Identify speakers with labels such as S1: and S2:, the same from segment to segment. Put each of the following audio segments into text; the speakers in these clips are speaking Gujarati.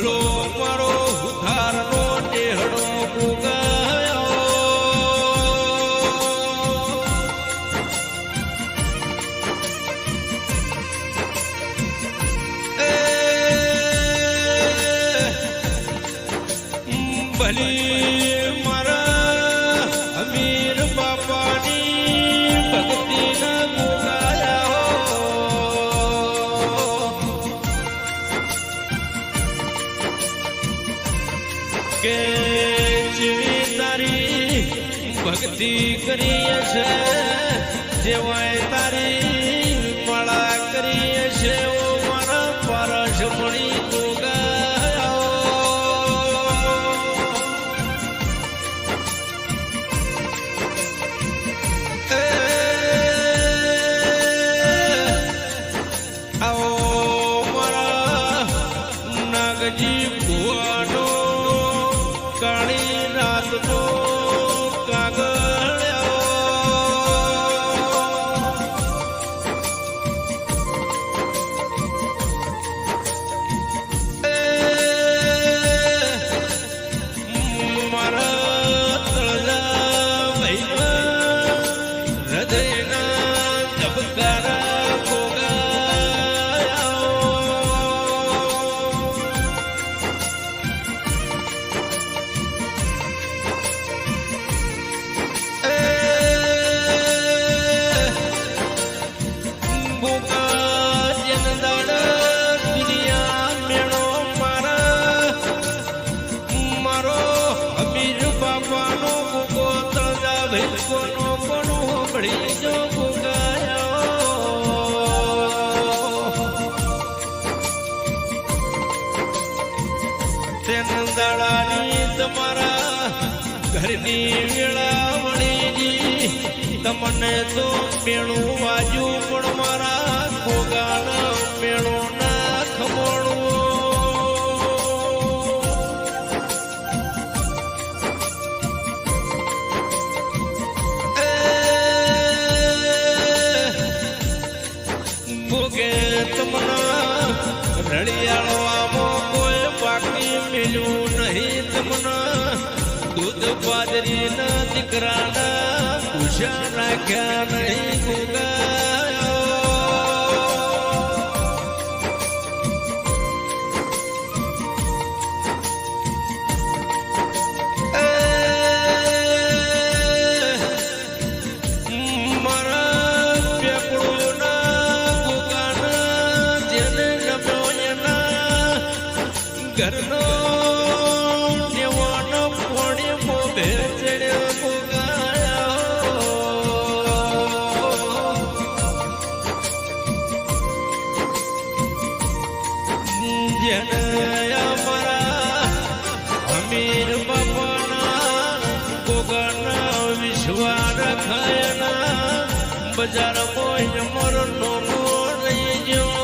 S1: Hello. ભક્તિ કરીએ છે જેવાય તારી પળા કરીએ છે, ઓ મારા પારસ મળી ગોગાયા આવો મારા નાગજી ભુવાનો અમીર બાપાનો તમારા ઘરની વેળાવણીજી તમને તો મેળું બાજુ પણ મારા ગોગાના મેળો ભોગે તમના રળિયાળવામાં કોઈ બાકી મેળ્યું નહીં તમના. દૂધ બાજરીના દીકરાના ઉષા નાખ્યા નહીં ગુગાયો બજાર મોય મરનો રહી ગયો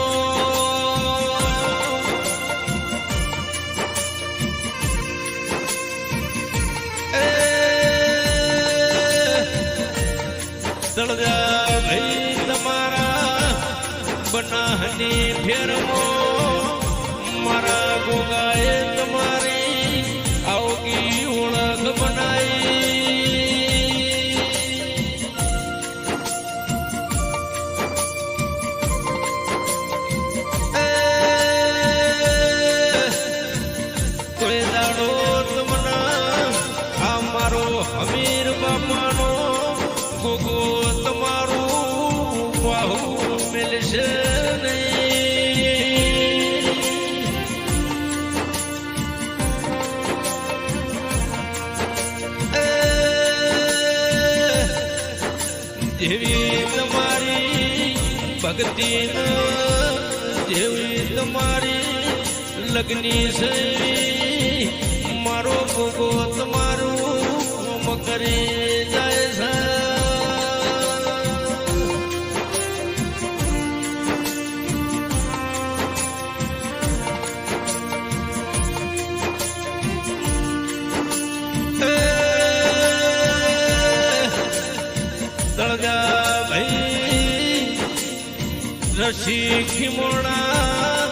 S1: તળજા ભાઈ તમારા બનાહની ફેરમો મારા ગોગાએ મારો હમીર બાપાનો ગોગો તમારું બાહુ મિલશે જેવી તમારી ભક્તિ જેવી તમારી લગ્ની છે. મારો ભોગો તમારું રસી ખીમોણા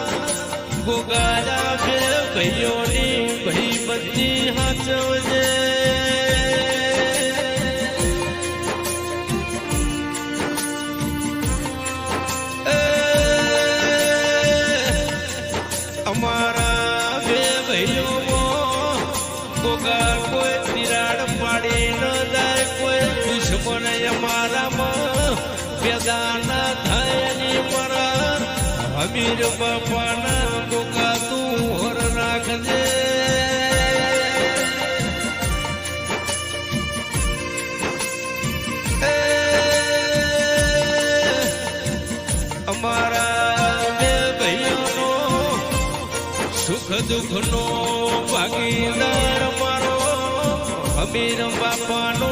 S1: ગોગાડા બે ભાઈઓની ભાઈ બધી હાચવજે. પેદા ના પર અમીર બાપાના ગોગા તું હોર રાખજે. અમારા બે ભાઈઓનો દુઃખનો ભાગીદાર મારો અમીર બાપાનો